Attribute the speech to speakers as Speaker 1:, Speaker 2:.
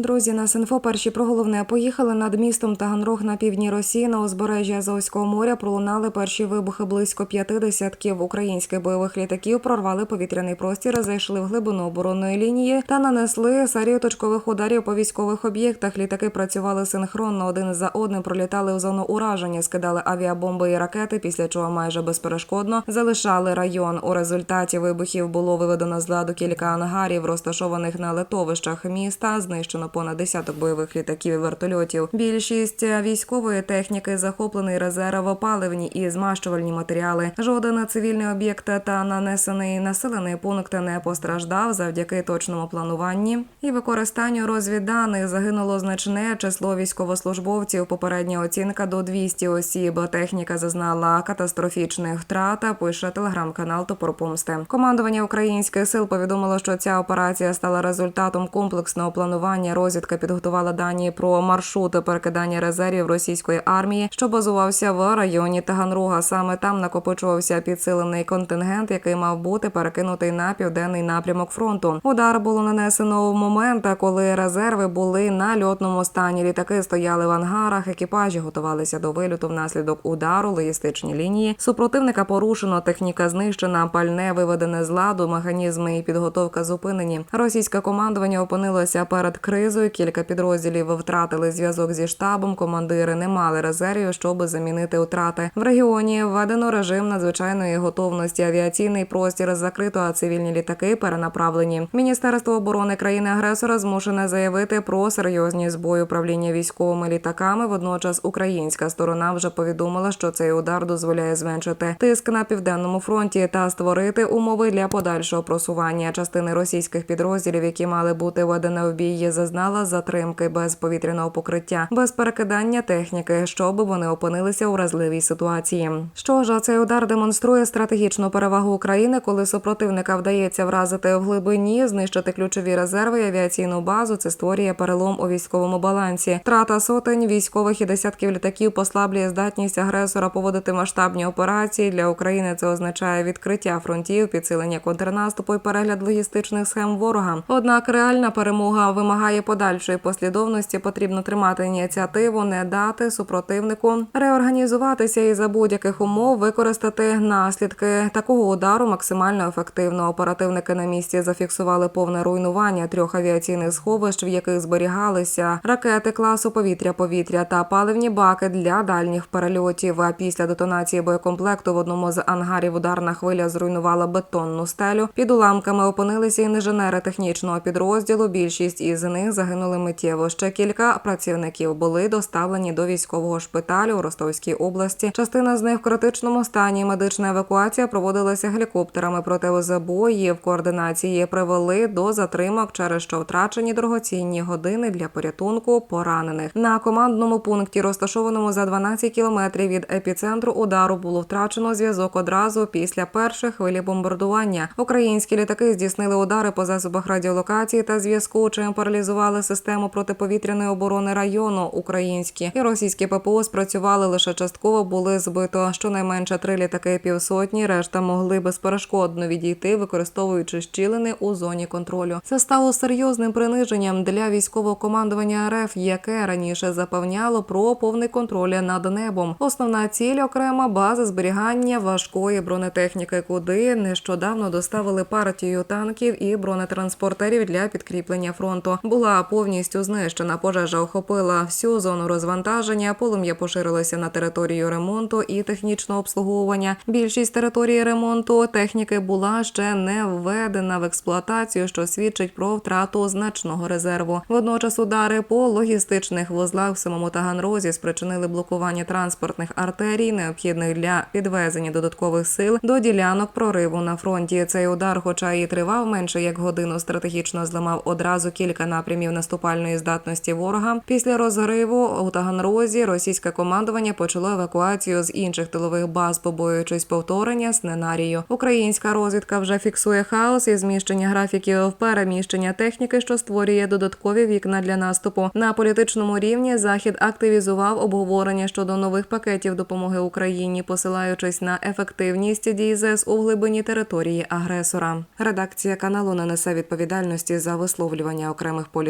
Speaker 1: Друзі, на Синфо перші про головне поїхали над містом Таганрог на півдні Росії на узбережжі Азовського моря. Пролунали перші вибухи близько п'яти десятків українських бойових літаків. Прорвали повітряний простір, зайшли в глибину оборонної лінії та нанесли серію точкових ударів по військових об'єктах. Літаки працювали синхронно один за одним. Пролітали у зону ураження, скидали авіабомби і ракети. Після чого майже безперешкодно залишали район. У результаті вибухів було виведено з ладу кілька ангарів, розташованих на литовищах міста. Знищено понад десяток бойових літаків і вертольотів. Більшість військової техніки захоплений резерв, паливні і змащувальні матеріали. Жоден цивільний об'єкт та нанесений населений пункт не постраждав завдяки точному плануванні і використанню розвідданих. Загинуло значне число військовослужбовців. Попередня оцінка до 200 осіб. Техніка зазнала катастрофічних втрат. Пише телеграм-канал Топор Помсти. Командування українських сил повідомило, що ця операція стала результатом комплексного планування. Розвідка підготувала дані про маршрут перекидання резервів російської армії, що базувався в районі Таганрога. Саме там накопичувався підсилений контингент, який мав бути перекинутий на південний напрямок фронту. Удар було нанесено в момент, коли резерви були на льотному стані. Літаки стояли в ангарах. Екіпажі готувалися до вильоту внаслідок удару. Логістичні лінії супротивника порушено. Техніка знищена, пальне виведене з ладу, механізми і підготовка зупинені. Російське командування опинилося перед кризою. Кілька підрозділів втратили зв'язок зі штабом. Командири не мали резервів, щоб замінити втрати. В регіоні введено режим надзвичайної готовності. Авіаційний простір закрито, а цивільні літаки перенаправлені. Міністерство оборони країни-агресора змушене заявити про серйозні збої управління військовими літаками. Водночас українська сторона вже повідомила, що цей удар дозволяє зменшити тиск на південному фронті та створити умови для подальшого просування. Частини російських підрозділів, які мали бути введені в бій, зазнала затримки без повітряного покриття, без перекидання техніки, щоб вони опинилися у вразливій ситуації. Що ж, цей удар демонструє стратегічну перевагу України, коли супротивника вдається вразити в глибині, знищити ключові резерви і авіаційну базу. Це створює перелом у військовому балансі. Трата сотень військових і десятків літаків послаблює здатність агресора поводити масштабні операції для України. Це означає відкриття фронтів, підсилення контрнаступу і перегляд логістичних схем ворога. Однак реальна перемога вимагає подальшої послідовності. Потрібно тримати ініціативу, не дати супротивнику реорганізуватися і за будь-яких умов використати наслідки такого удару максимально ефективно. Оперативники на місці зафіксували повне руйнування трьох авіаційних сховищ, в яких зберігалися ракети класу повітря-повітря та паливні баки для дальніх перельотів. А після детонації боєкомплекту в одному з ангарів ударна хвиля зруйнувала бетонну стелю. Під уламками опинилися інженери технічного підрозділу. Більшість із них загинули миттєво. Ще кілька працівників були доставлені до військового шпиталю у Ростовській області. Частина з них в критичному стані. Медична евакуація проводилася гелікоптерами. Проте забої в координації привели до затримок, через що втрачені дорогоцінні години для порятунку поранених. На командному пункті, розташованому за 12 кілометрів від епіцентру удару, було втрачено зв'язок одразу після першої хвилі бомбардування. Українські літаки здійснили удари по засобах радіолокації та зв'язку, чим паралізували систему протиповітряної оборони району. Українські і російські ППО спрацювали лише частково. Були збито щонайменше три літаки півсотні. Решта могли безперешкодно відійти, використовуючи щілини у зоні контролю. Це стало серйозним приниженням для військового командування РФ, яке раніше запевняло про повний контроль над небом. Основна ціль окрема база зберігання важкої бронетехніки, куди нещодавно доставили партію танків і бронетранспортерів для підкріплення фронту. Була повністю знищена. Пожежа охопила всю зону розвантаження. Полум'я поширилося на територію ремонту і технічного обслуговування. Більшість території ремонту техніки була ще не введена в експлуатацію, що свідчить про втрату значного резерву. Водночас удари по логістичних вузлах в самому Таганрозі спричинили блокування транспортних артерій, необхідних для підвезення додаткових сил до ділянок прориву на фронті. Цей удар, хоча і тривав менше як годину, стратегічно зламав одразу кілька напрямів наступальної здатності ворога. Після розриву у Таганрозі російське командування почало евакуацію з інших тилових баз, побоюючись повторення сценарію. Українська розвідка вже фіксує хаос і зміщення графіків переміщення техніки, що створює додаткові вікна для наступу. На політичному рівні захід активізував обговорення щодо нових пакетів допомоги Україні, посилаючись на ефективність дій ЗС у глибині території агресора. Редакція каналу не несе відповідальності за висловлювання окремих політиків